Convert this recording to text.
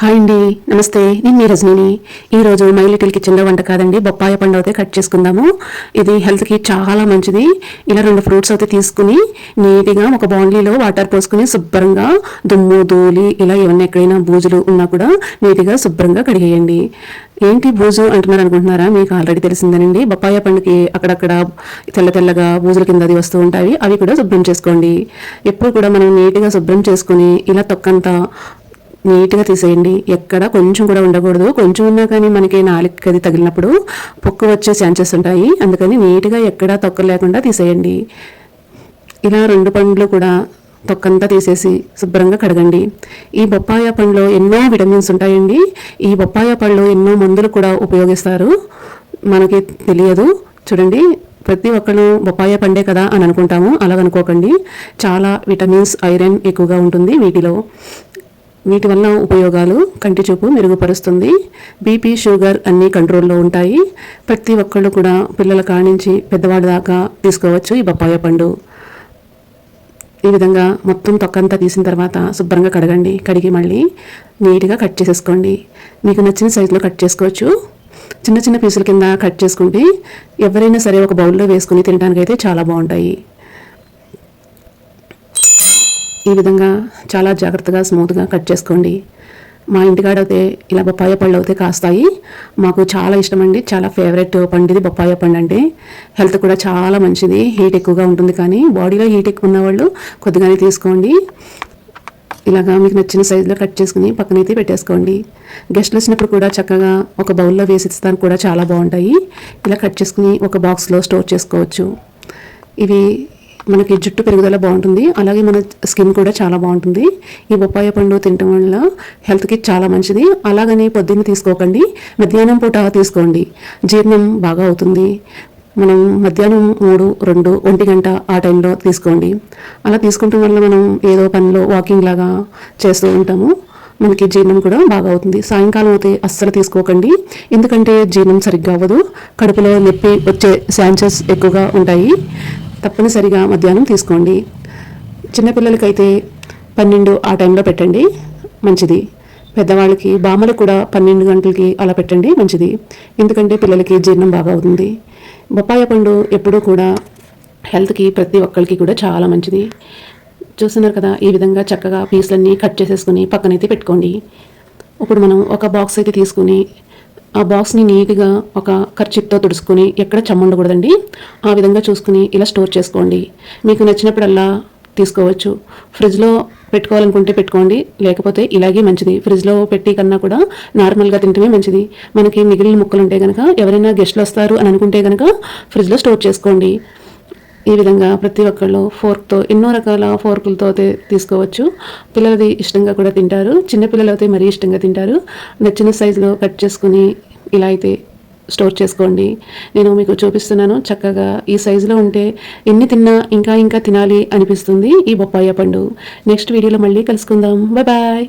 Hi అండి నమస్తే. నేను మీ రజనీని. ఈరోజు మై లిటిల్ కిచెన్లో వంట కాదండి బొప్పాయ పండు అయితే కట్ చేసుకుందాము. ఇది హెల్త్కి చాలా మంచిది. ఇలా రెండు ఫ్రూట్స్ అయితే తీసుకుని నీట్గా ఒక బాండ్లీలో వాటర్ పోసుకుని శుభ్రంగా దుమ్ము ధూళి ఇలా ఏమన్నా ఎక్కడైనా బూజులు ఉన్నా కూడా నీట్గా శుభ్రంగా కడిగేయండి. ఏంటి బూజు అంటున్నారు అనుకుంటున్నారా? మీకు ఆల్రెడీ తెలిసిందేనండి. బొప్పాయ పండుకి అక్కడక్కడ తెల్ల తెల్లగా బూజుల కింద అది వస్తూ ఉంటాయి. అవి కూడా శుభ్రం చేసుకోండి. ఎప్పుడు కూడా మనం నీట్గా శుభ్రం చేసుకుని ఇలా తొక్కంతా నీట్గా తీసేయండి. ఎక్కడ కొంచెం కూడా ఉండకూడదు. కొంచెం ఉన్నా కానీ మనకి నాలుగు అది తగిలినప్పుడు పొక్కు వచ్చే ఛాన్సెస్ ఉంటాయి. అందుకని నీట్గా ఎక్కడా తొక్క లేకుండా తీసేయండి. ఇలా రెండు పండ్లు కూడా తొక్కంతా తీసేసి శుభ్రంగా కడగండి. ఈ బొప్పాయ పండులో ఎన్నో విటమిన్స్ ఉంటాయండి. ఈ బొప్పాయ పళ్ళు ఎన్నో మందులు కూడా ఉపయోగిస్తారు. మనకి తెలియదు. చూడండి ప్రతి ఒక్కరు బొప్పాయ పండే కదా అని అనుకుంటాము. అలా అనుకోకండి చాలా విటమిన్స్ ఐరన్ ఎక్కువగా ఉంటుంది వీటిలో. వీటి వల్ల ఉపయోగాలు కంటి చూపు మెరుగుపరుస్తుంది. బీపీ షుగర్ అన్నీ కంట్రోల్లో ఉంటాయి. ప్రతి ఒక్కళ్ళు కూడా పిల్లల కానించి పెద్దవాడి దాకా తీసుకోవచ్చు ఈ బొప్పాయ పండు. ఈ విధంగా మొత్తం తొక్కంతా తీసిన తర్వాత శుభ్రంగా కడగండి. కడిగి మళ్ళీ నీట్గా కట్ చేసేసుకోండి. మీకు నచ్చిన సైజులో కట్ చేసుకోవచ్చు. చిన్న చిన్న పీసుల కింద కట్ చేసుకుంటే ఎవరైనా సరే ఒక బౌల్లో వేసుకుని తినడానికి అయితే చాలా బాగుంటాయి. ఈ విధంగా చాలా జాగ్రత్తగా స్మూత్గా కట్ చేసుకోండి. మా ఇంటికాడ అయితే ఇలా బొప్పాయ పళ్ళు అయితే కాస్తాయి. మాకు చాలా ఇష్టం అండి చాలా ఫేవరెట్ పండు ఇది బొప్పాయ పండు అంటే. హెల్త్ కూడా చాలా మంచిది. హీట్ ఎక్కువగా ఉంటుంది కానీ బాడీలో హీట్ ఎక్కువ ఉన్నవాళ్ళు కొద్దిగానే తీసుకోండి. ఇలాగా మీకు నచ్చిన సైజులో కట్ చేసుకుని పక్కనైతే పెట్టేసుకోండి. గెస్ట్లు వచ్చినప్పుడు కూడా చక్కగా ఒక బౌల్లో వేసి ఇస్తాను కూడా చాలా బాగుంటాయి. ఇలా కట్ చేసుకుని ఒక బాక్స్లో స్టోర్ చేసుకోవచ్చు. ఇవి మనకి జుట్టు పెరుగుదల బాగుంటుంది. అలాగే మన స్కిన్ కూడా చాలా బాగుంటుంది. ఈ బొప్పాయ పండు తినటం వల్ల హెల్త్కి చాలా మంచిది. అలాగని పొద్దున్న తీసుకోకండి. మధ్యాహ్నం పూట తీసుకోండి. జీర్ణం బాగా అవుతుంది. మనం మధ్యాహ్నం మూడు రెండు ఒంటి గంట ఆ టైంలో తీసుకోండి. అలా తీసుకుంటాం వల్ల మనం ఏదో పనిలో వాకింగ్ లాగా చేస్తూ ఉంటాము. మనకి జీర్ణం కూడా బాగా అవుతుంది. సాయంకాలం అయితే అస్సలు తీసుకోకండి. ఎందుకంటే జీర్ణం సరిగ్గా అవ్వదు. కడుపులో నొప్పి వచ్చే ఛాన్సెస్ ఎక్కువగా ఉంటాయి. తప్పనిసరిగా మధ్యాహ్నం తీసుకోండి. చిన్నపిల్లలకైతే పన్నెండు ఆ టైంలో పెట్టండి. మంచిది. పెద్దవాళ్ళకి బామలకు కూడా పన్నెండు గంటలకి అలా పెట్టండి. మంచిది. ఎందుకంటే పిల్లలకి జీర్ణం బాగా అవుతుంది. బొప్పాయ పండు ఎప్పుడూ కూడా హెల్త్కి ప్రతి ఒక్కరికి కూడా చాలా మంచిది. చూస్తున్నారు కదా ఈ విధంగా చక్కగా పీసులన్నీ కట్ చేసేసుకుని పక్కనైతే పెట్టుకోండి. ఇప్పుడు మనం ఒక బాక్స్ అయితే తీసుకుని ఆ బాక్స్ని నీట్గా ఒక ఖర్చిప్తో తుడుచుకొని ఎక్కడ చెమ్మ ఉండకూడదండి. ఆ విధంగా చూసుకుని ఇలా స్టోర్ చేసుకోండి. మీకు నచ్చినప్పుడల్లా తీసుకోవచ్చు. ఫ్రిడ్జ్లో పెట్టుకోవాలనుకుంటే పెట్టుకోండి. లేకపోతే ఇలాగే మంచిది. ఫ్రిడ్జ్లో పెట్టి కన్నా కూడా నార్మల్గా తింటమే మంచిది. మనకి మిగిలిన ముక్కలు ఉంటే కనుక ఎవరైనా గెస్ట్లు వస్తారు అని అనుకుంటే కనుక ఫ్రిడ్జ్లో స్టోర్ చేసుకోండి. ఈ విధంగా ప్రతి ఒక్కళ్ళు ఫోర్క్తో ఎన్నో రకాల ఫోర్కులతో అయితే తీసుకోవచ్చు. పిల్లలది ఇష్టంగా కూడా తింటారు. చిన్నపిల్లలు అయితే మరీ ఇష్టంగా తింటారు. నచ్చిన సైజులో కట్ చేసుకుని ఇలా అయితే స్టోర్ చేసుకోండి. నేను మీకు చూపిస్తున్నాను చక్కగా ఈ సైజులో ఉంటే ఎన్ని తిన్నా ఇంకా ఇంకా తినాలి అనిపిస్తుంది ఈ బొప్పాయ పండు. నెక్స్ట్ వీడియోలో మళ్ళీ కలుసుకుందాం. Bye bye.